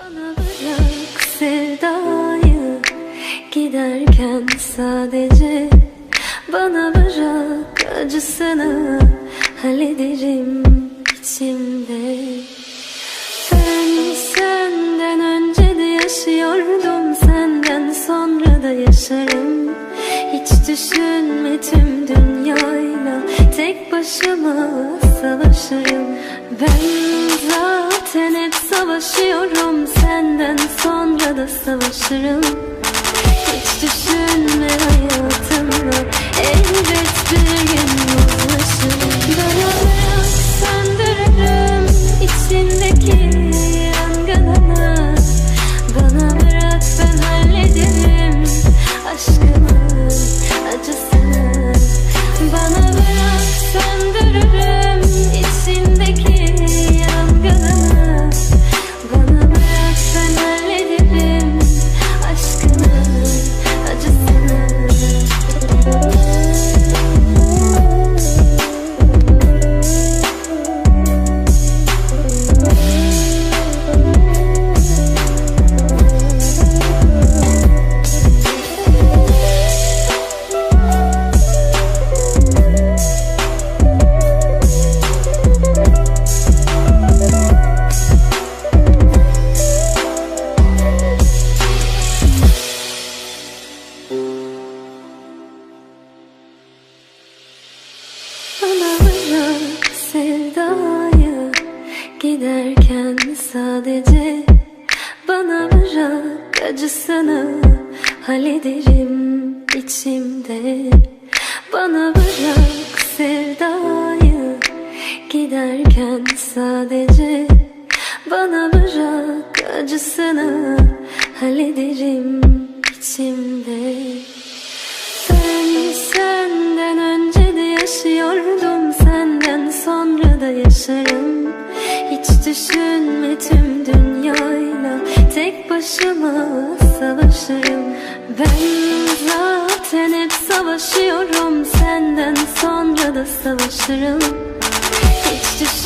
Bana bırak sevdayı giderken sadece Bana bırak acısını hallederim içimde. Ben senden önce de yaşıyordum Senden sonra da yaşarım. Hiç düşünme tüm dünyayla Tek başıma savaşırım. Ben zaten savaşıyorum Senden sonra da savaşırım. Hiç düşünme hayatımda Elbet bir Giderken sadece Bana bırak acısını Hallederim içimde. Bana bırak sevdayı Giderken sadece Bana bırak acısını Hallederim içimde. Ben senden düşünme tüm dünyayla. Tek başıma savaşırım. Ben zaten hep savaşıyorum. Senden sonra da savaşırım. Hiç düşünme